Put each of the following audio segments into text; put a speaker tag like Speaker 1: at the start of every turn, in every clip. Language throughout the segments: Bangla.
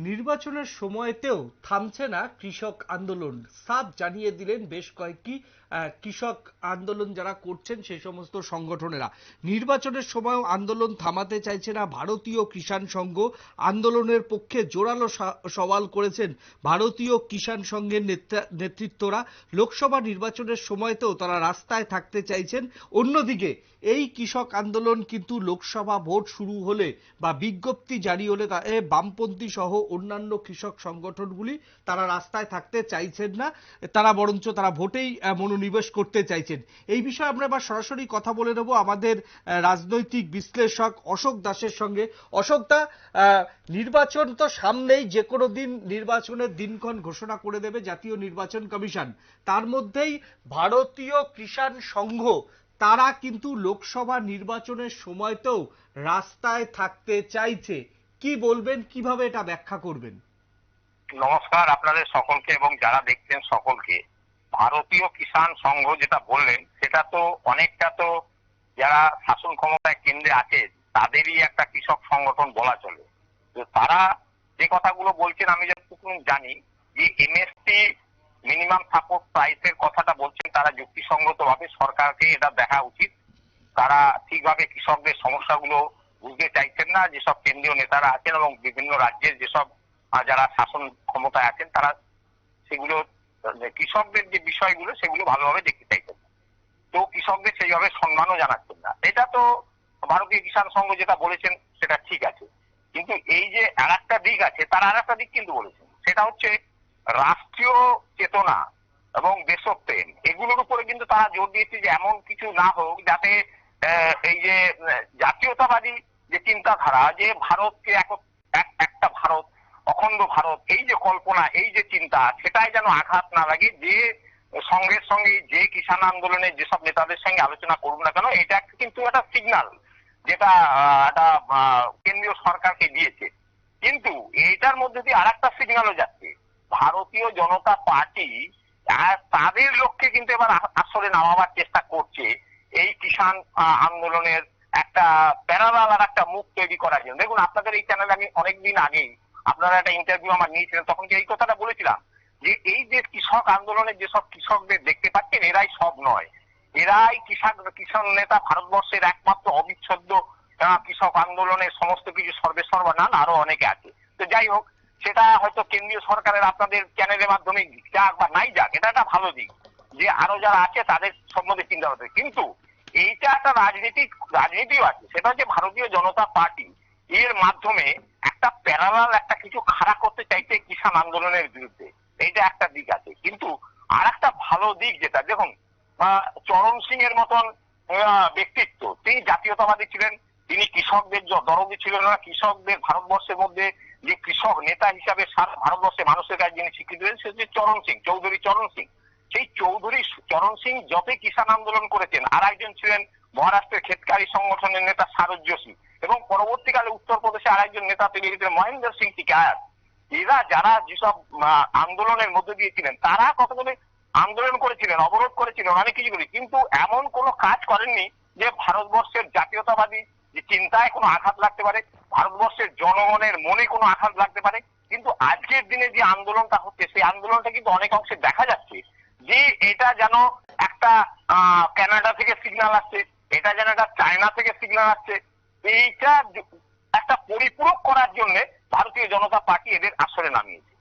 Speaker 1: নির্বাচনের সময়তেও থামছে না কৃষক আন্দোলন। সাফ জানিয়ে দিলেন বেশ কয়েকটি কৃষক আন্দোলন যারা করছেন সেই সমস্ত সংগঠনেরা। নির্বাচনের সময়ও আন্দোলন থামাতে চাইছে না ভারতীয় কিষাণ সংঘ। আন্দোলনের পক্ষে জোরালো সওয়াল করেছেন ভারতীয় কিষাণ সংঘের নেতা- নেতৃত্বরা। লোকসভা নির্বাচনের সময়তেও তারা রাস্তায় থাকতে চাইছেন। অন্যদিকে, এই কৃষক আন্দোলন কিন্তু লোকসভা ভোট শুরু হলে বা বিজ্ঞপ্তি জারি হলে বামপন্থী সহ অন্যান্য কৃষক সংগঠনগুলি তারা রাস্তায় থাকতে চাইছেন না, তারা বরঞ্চ তারা ভোটেই মনোনিবেশ করতে চাইছেন। এই বিষয়ে আমরা এবার সরাসরি কথা বলে নেব আমাদের রাজনৈতিক বিশ্লেষক অশোক দাসের সঙ্গে। অশোক দা নির্বাচন তো সামনেই, যে কোনো দিন নির্বাচনের দিনক্ষণ ঘোষণা করে দেবে জাতীয় নির্বাচন কমিশন। তার মধ্যেই ভারতীয় কিষাণ সংঘ, তারা কিন্তু লোকসভা নির্বাচনের সময়তেও রাস্তায় থাকতে চাইছে। কি বলবেন, কীভাবে এটা ব্যাখ্যা করবেন?
Speaker 2: নমস্কার আপনাদের সকলকে এবং যারা দেখছেন সকলকে। ভারতীয় কিষাণ সংঘ যেটা বললেন, সেটা তো অনেকটা তো যারা শাসন ক্ষমতায় কেন্দ্রে আছে, তাদেরই একটা কৃষক সংগঠন বলা চলে। তো তারা যে কথাগুলো বলছেন, আমি যতটুকু জানি, যে এমএসপি মিনিমাম সাপোর্ট প্রাইসের কথাটা বলছেন, তারা যুক্তিসঙ্গত ভাবে সরকারকে এটা দেখা উচিত। তারা ঠিকভাবে কৃষকদের সমস্যাগুলো বুঝতে চাইছেন না, যেসব কেন্দ্রীয় নেতারা আছেন এবং বিভিন্ন রাজ্যের যেসব যারা শাসন ক্ষমতায় আছেন, তারা সেগুলো কৃষকদের যে বিষয়গুলো, সেগুলো ভালোভাবে দেখতে চাইছেন না। তো কৃষকদের সেইভাবে সম্মানও জানাচ্ছেন না। এটা তো ভারতীয় কিষাণ সংঘ যেটা বলেছেন, সেটা ঠিক আছে। কিন্তু এই যে আর একটা দিক আছে, তার আর একটা দিক কিন্তু বলেছেন। সেটা হচ্ছে রাষ্ট্রীয় চেতনা এবং দেশপ্রেম। এগুলোর উপরে কিন্তু তারা জোর দিয়েছে যে এমন কিছু না হোক, যাতে এই যে জাতীয়তাবাদী যে চিন্তাধারা, যে ভারতকে এক- এক- একটা ভারত, অখণ্ড ভারত, এই যে কল্পনা, এই যে চিন্তা, সেটাই যেন আঘাত না লাগে, যে সঙ্গের সঙ্গে যে কিষাণ আন্দোলনের যেসব নেতাদের সঙ্গে আলোচনা করুন না কেন, এটা কিন্তু একটা সিগনাল যেটা একটা কেন্দ্রীয় সরকারকে দিয়েছে। কিন্তু এইটার মধ্যে দিয়ে আর একটা সিগন্যালও যাচ্ছে। ভারতীয় জনতা পার্টি তাদের লক্ষ্যে কিন্তু এবার আসলে নামাবার চেষ্টা করছে এই কিষাণ আন্দোলনের একটা প্যারালাল আর একটা মুখ তৈরি করার জন্য। দেখুন, আপনাদের এই চ্যানেলে আমি অনেকদিন আগেই আপনারা একটা ইন্টারভিউ আমার নিয়েছিলেন, তখন এই কথাটা বলেছিলাম যে এই যে কৃষক আন্দোলনের যেসব কৃষকদের দেখতে পাচ্ছেন, এরাই সব নয়। এরাই কৃষক কিষাণ নেতা ভারতবর্ষের একমাত্র অবিচ্ছেদ্য কৃষক আন্দোলনের সমস্ত কিছু সর্বে সর্বা না আরও অনেকে আছে। তো যাই হোক, সেটা হয়তো কেন্দ্রীয় সরকারের আপনাদের চ্যানেলের মাধ্যমে যাক বা নাই যাক, এটা একটা ভালো দিক যে আরও যারা আছে তাদের সম্বন্ধে চিন্তা করতে কিন্তু এইটা একটা রাজনীতিক রাজনীতিও আছে। সেটা হচ্ছে ভারতীয় জনতা পার্টি। এর মাধ্যমে একটা প্যারালাল একটা কিছু খাড়া করতে চাইছে কিষাণ আন্দোলনের বিরুদ্ধে। এইটা একটা দিক আছে। কিন্তু আর একটা ভালো দিক যেটা, দেখুন চরণ সিং এর মতন ব্যক্তিত্ব। তিনি জাতীয়তাবাদী ছিলেন, তিনি কৃষকদের দরদি ছিলেন না। কৃষকদের ভারতবর্ষের মধ্যে যে কৃষক নেতা হিসাবে সারা ভারতবর্ষের মানুষের কাছে যিনি স্বীকৃতি দেন সে হচ্ছে চরণ সিং, চৌধুরী চরণ সিং। সেই চৌধুরী চরণ সিং যতই কিষাণ আন্দোলন করেছেন, আর একজন ছিলেন মহারাষ্ট্রের ক্ষেতকারী সংগঠনের নেতা সারদ যোশী এবং পরবর্তীকালে উত্তরপ্রদেশে আরেকজন নেতা তিনি গেছিলেন মহেন্দ্র সিং টিকায়াত এরা যারা যেসব আন্দোলনের মধ্যে দিয়েছিলেন, তারা কতগুলি আন্দোলন করেছিলেন, অবরোধ করেছিলেন, অনেক কিছু করে কিন্তু এমন কোনো কাজ করেননি যে ভারতবর্ষের জাতীয়তাবাদী যে চিন্তায় কোনো আঘাত লাগতে পারে, ভারতবর্ষের জনগণের মনে কোনো আঘাত লাগতে পারে, কিন্তু আজকের দিনে যে আন্দোলনটা হচ্ছে, সেই আন্দোলনটা কিন্তু অনেক অংশে দেখা যাচ্ছে। এটা যেন একটা কানাডা থেকে সিগনাল আসছে, এটা যেন একটা চায়না থেকে সিগনাল আসছে, এইটা একটা পরিপূরক করার জন্য ভারতীয় জনতা পার্টি এদের আসরে নামিয়েছে।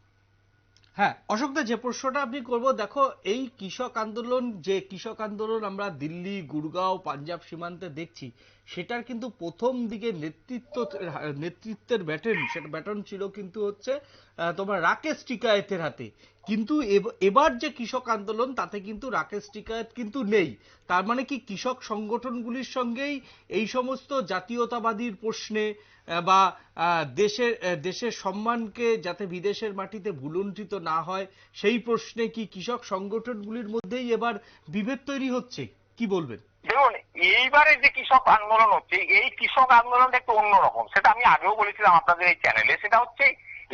Speaker 1: হ্যাঁ অশোকদা যে প্রশ্নটা আপনি করব, দেখো, এই কৃষক আন্দোলন, যে কৃষক আন্দোলন আমরা দিল্লি, গুরগাঁও, পাঞ্জাব সীমান্তে দেখছি সেটার কিন্তু প্রথম দিকে নেতৃত্ব, নেতৃত্বের ব্যাটন, সেটা ব্যাটন ছিল কিন্তু হচ্ছে তোমার রাকেশ টিকায়েতের হাতে। কিন্তু এব- এবার যে কৃষক আন্দোলন, তাতে কিন্তু রাকেশ টিকায়েত কিন্তু নেই। তার মানে কি কৃষক সংগঠনগুলির সঙ্গেই এই সমস্ত জাতীয়তাবাদীর প্রশ্নে বা দেশের দেশের সম্মানকে যাতে বিদেশের মাটিতে ভুলুণ্ঠিত না হয়, সেই প্রশ্নে কি কৃষক সংগঠনগুলির মধ্যেই এবার বিভেদ তৈরি হচ্ছে? কি বলবেন?
Speaker 2: দেখুন, এইবারে যে কৃষক আন্দোলন হচ্ছে, এই কৃষক আন্দোলনটা একটু অন্যরকম। সেটা আমি আগেও বলেছিলাম আপনাদের এই চ্যানেলে সেটা হচ্ছে,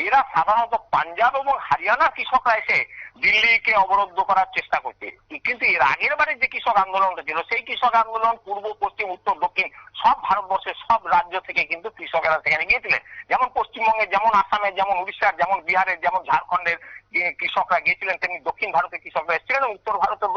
Speaker 2: এরা সাধারণত পাঞ্জাব এবং হারিয়ানার কৃষকরা এসে দিল্লিকে অবরুদ্ধ করার চেষ্টা করছে। কিন্তু এর আগের বারে যে কৃষক আন্দোলনটা ছিল, সেই কৃষক আন্দোলন পূর্ব, পশ্চিম, উত্তর, দক্ষিণ, সব ভারতবর্ষের সব রাজ্য থেকে কিন্তু কৃষকেরা সেখানে গিয়েছিলেন। যেমন পশ্চিমবঙ্গে যেমন আসামের, যেমন উড়িষ্যার, যেমন বিহারের, যেমন ঝাড়খণ্ডের কৃষকরা গিয়েছিলেন, তেমনি দক্ষিণ ভারতের কৃষকরা এসেছিলেন উত্তর ভারতের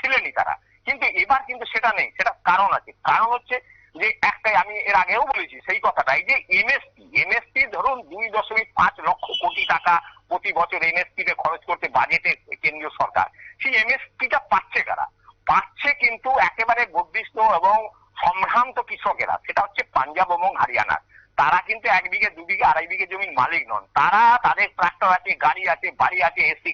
Speaker 2: ছিলেনই তারা। কিন্তু এবার কিন্তু সেটা নেই, সেটা কারণ আছে। কারণ হচ্ছে যে একটাই আমি এর আগেও বলেছি, সেই কথাটা, এই যে এমএসপি এমএসপি ধরুন দুই দশমিক পাঁচ লক্ষ কোটি টাকা প্রতি বছর এমএসপি তে খরচ করতে বাজেটে কেন্দ্রীয় সরকার, সেই এমএসপিটা পাচ্ছে কারা? পাচ্ছে কিন্তু একেবারে বর্ধিষ্ণ এবং সম্ভ্রান্ত কৃষকেরা, সেটা হচ্ছে পাঞ্জাব এবং হারিয়ানার তারা কিন্তু এক বিঘে, দু বিঘে, আড়াই বিঘে জমির মালিক নন। তারা তাদের ট্রাক্টর আছে, গাড়ি আছে, বাড়ি আছে, এসি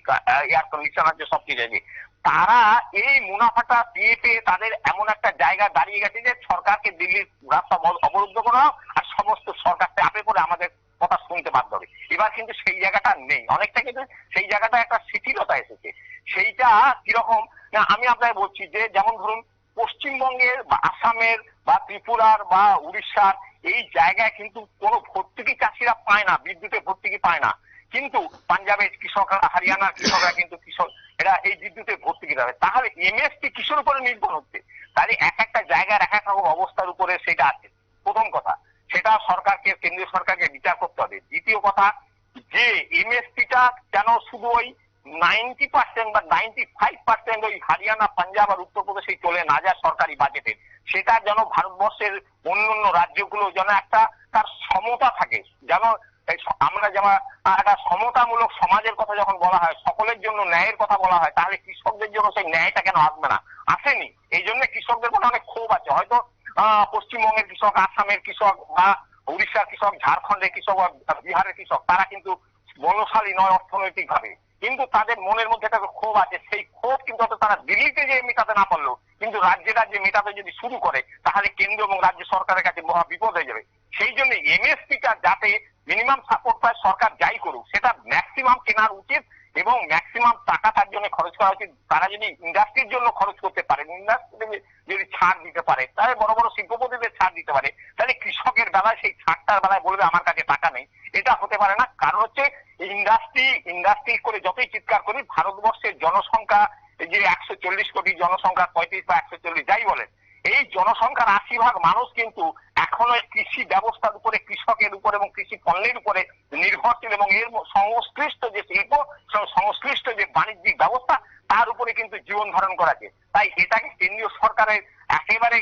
Speaker 2: এয়ার কন্ডিশন আছে, সব কিছু আছে। তারা এই মুনাফাটা পেয়ে পেয়ে তাদের এমন একটা জায়গা দাঁড়িয়ে গেছে যে সরকারকে দিল্লির রাস্তা অবরুদ্ধ করা আর সমস্ত সরকার চাপে পড়ে আমাদের কথা শুনতে বাধ্য হবে। এবার কিন্তু সেই জায়গাটা নেই। অনেকটা কিন্তু সেই জায়গাটা একটা শিথিলতা এসেছে। সেইটা কীরকম? না, আমি আপনাকে বলছি যে যেমন ধরুন পশ্চিমবঙ্গের বা আসামের বা ত্রিপুরার বা উড়িষ্যার এই জায়গায় কিন্তু কোনো ভর্তুকি চাষিরা পায় না, বিদ্যুতের ভর্তুকি পায় না। কিন্তু পাঞ্জাবের কৃষকরা, হারিয়ানার কৃষকরা কিন্তু কৃষক এরা এই বিদ্যুতে ভর্তুকি দেবে তাহলে এমএসপি কিসের উপরে নির্ভর হচ্ছে? তাহলে এক একটা জায়গার এক এক রকম অবস্থার উপরে সেটা আছে। প্রথম কথা, সেটা সরকারকে, কেন্দ্রীয় সরকারকে বিচার করতে হবে। দ্বিতীয় কথা, যে এমএসপিটা কেন শুধু ওই নাইনটি পার্সেন্ট বা নাইনটি ফাইভ পার্সেন্ট ওই হারিয়ানা, পাঞ্জাব আর উত্তরপ্রদেশে চলে না যায় সরকারি বাজেটে, সেটা যেন ভারতবর্ষের অন্যান্য রাজ্যগুলো যেন একটা তার সমতা থাকে। যেন স- আমরা যেমন একটা সমতামূলক সমাজের কথা যখন বলা হয়, সকলের জন্য ন্যায়ের কথা বলা হয়, তাহলে কৃষকদের জন্য সেই ন্যায়টা কেন আসবে না? আসেনি। এই জন্য কৃষকদের মনে অনেক ক্ষোভ আছে। হয়তো পশ্চিমবঙ্গের কৃষক, আসামের কৃষক বা উড়িষ্যার কৃষক, ঝাড়খণ্ডের কৃষক বা বিহারের কৃষক, তারা কিন্তু বলশালী নয় অর্থনৈতিক ভাবে কিন্তু তাদের মনের মধ্যে একটা ক্ষোভ আছে। সেই ক্ষোভ কিন্তু হয়তো তারা দিল্লিতে যে মেটাতে না পারল কিন্তু রাজ্যে রাজ্যে মেটাতে যদি শুরু করে, তাহলে কেন্দ্র এবং রাজ্য সরকারের কাছে মহা বিপদ হয়ে যাবে। সেই জন্য এমএসপিটা যাতে মিনিমাম সাপোর্ট পায় সরকার যাই করুক, সেটা ম্যাক্সিমাম কেনার উচিত এবং ম্যাক্সিমাম টাকা তার জন্য খরচ করা উচিত। তারা যদি ইন্ডাস্ট্রির জন্য খরচ করতে পারে ইন্ডাস্ট্রিতে যদি ছাড় দিতে পারে, তাহলে বড় বড় শিল্পপতিদের ছাড় দিতে পারে। তাহলে কৃষকের বেলায় সেই ছাড়টার বেলায় বলবে, আমার কাছে টাকা নেই। এটা হতে পারে না। কারণ হচ্ছে ইন্ডাস্ট্রি ইন্ডাস্ট্রি করে যতই চিৎকার করি, ভারতবর্ষের জনসংখ্যা যে একশো চল্লিশ কোটি জনসংখ্যা, পঁয়ত্রিশ বা একশো চল্লিশ, যাই বলেন, এই জনসংখ্যার আশি ভাগ মানুষ কিন্তু এখনও কৃষি ব্যবস্থার উপরে, কৃষকের উপর এবং কৃষি পণ্যের উপরে নির্ভরশীল এবং এর সংশ্লিষ্ট যে শিল্প সংশ্লিষ্ট যে বাণিজ্যিক ব্যবস্থা, তার উপরে কিন্তু জীবন ধারণ করাছে তাই এটাকে কেন্দ্রীয় সরকারের একেবারে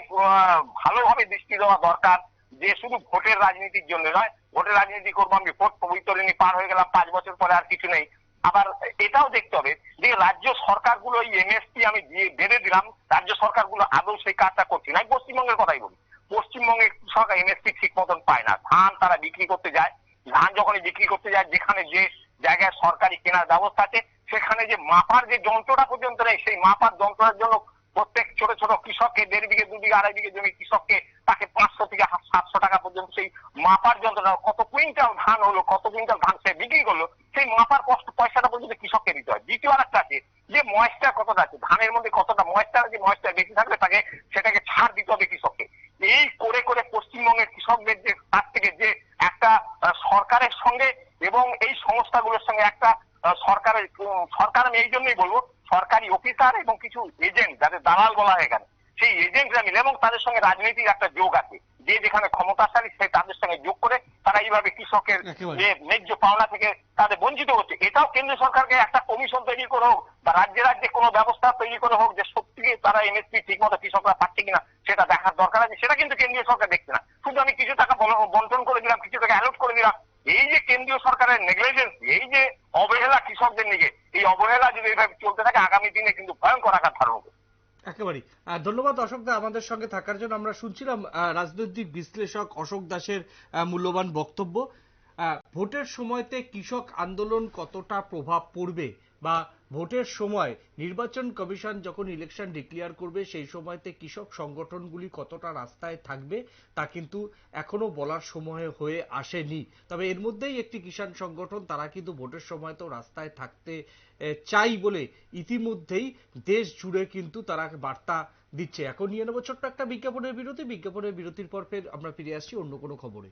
Speaker 2: ভালোভাবে দৃষ্টি দেওয়া দরকার যে শুধু ভোটের রাজনীতির জন্য নয়, ভোটের রাজনীতি করব আমি, ভোট বৈতরণী পার হয়ে গেলাম পাঁচ বছর পরে আর কিছু নেই। আবার এটাও দেখতে হবে যে রাজ্য সরকারগুলো, এই এমএসপি আমি দিয়ে বেঁধে দিলাম, রাজ্য সরকারগুলো আদৌ সেই কাজটা করছে না। পশ্চিমবঙ্গের কথাই বলি। পশ্চিমবঙ্গে সরকার এমএসপি ঠিক মতন পায় না। ধান তারা বিক্রি করতে যায়। ধান যখনই বিক্রি করতে যায়, যেখানে যে জায়গায় সরকারি কেনার ব্যবস্থা আছে, সেখানে যে মাপার যে যন্ত্রটা পর্যন্ত নেই, সেই মাপার যন্ত্রের জন্য প্রত্যেক ছোট ছোট কৃষককে দেড় বিঘে, দু বিঘে, আড়াই বিঘে জমি কৃষককে তাকে পাঁচশো থেকে সাতশো টাকা পর্যন্ত সেই মাপার যন্ত্রটা, কত কুইন্টাল ধান হলো, কত কুইন্টাল ধান সে বিক্রি করল, সেই মাপার কষ্ট পয়সাটা পর্যন্ত কৃষককে দিতে হয়। দ্বিতীয় আর একটা আছে, যে ময়েস্টার কতটা আছে? ধানের মধ্যে কতটা ময়েস্টার আছে? ময়েস্টার বেশি থাকলে তাকে সেটাকে ছাড় দিতে হবে কৃষককে এই করে করে পশ্চিমবঙ্গের কৃষকদের যে তার থেকে যে একটা আহ, সরকারের সঙ্গে এবং এই সঙ্গে একটা সরকারের সরকার আমি এই জন্যই বলব সরকারি অফিসার এবং কিছু এজেন্ট যাদের দালাল বলা হয় এখানে সেই এজেন্টরা মিলে এবং তাদের সঙ্গে রাজনৈতিক একটা যোগ আছে। যে যেখানে ক্ষমতাশালী সে তাদের সঙ্গে যোগ করে তারা এইভাবে কৃষকের যে ন্যায্য পাওনা থেকে তাদের বঞ্চিত হচ্ছে। এটাও কেন্দ্র সরকারকে একটা কমিশন তৈরি করে হোক বা রাজ্যে রাজ্যে কোনো ব্যবস্থা তৈরি করে হোক যে সত্যি তারা এমএসপি ঠিক মতো কৃষকরা পাচ্ছে কিনা সেটা দেখার দরকার আছে সেটা কিন্তু কেন্দ্রীয় সরকার দেখছে না। শুধু আমি কিছু টাকা বন্টন করে দিলাম কিছু টাকা অ্যালোট করে দিলাম। এই যে কেন্দ্রীয় সরকারের নেগলিজেন্স এই যে অবহেলা কৃষকদের নিয়ে। এই অবহেলা যদি এইভাবে চলতে থাকে, আগামী দিনে কিন্তু ভয়ঙ্কর আকার ধারণ করবে
Speaker 1: একেবারে ধন্যবাদ অশোক দা আমাদের সঙ্গে থাকার জন্য। আমরা শুনছিলাম রাজনৈতিক বিশ্লেষক অশোক দাসের মূল্যবান বক্তব্য। ভোটের সময়তে কৃষক আন্দোলন কতটা প্রভাব পড়বে বা ভোটের সময় নির্বাচন কমিশন যখন ইলেকশন ডিক্লেয়ার করবে, সেই সময়তে কৃষক সংগঠনগুলি কতটা রাস্তায় থাকবে তা কিন্তু এখনও বলার সময় হয়ে আসেনি। তবে এর মধ্যেই একটি কিষাণ সংগঠন, তারা কিন্তু ভোটের সময় তো রাস্তায় থাকতে চাই বলে ইতিমধ্যেই দেশ জুড়ে কিন্তু তারা বার্তা দিচ্ছে। এখন নিয়ে নেব ছোট্ট একটা বিজ্ঞাপনের বিরতি। বিজ্ঞাপনের বিরতির পর ফের আমরা ফিরে আসছি অন্য কোনো খবরে।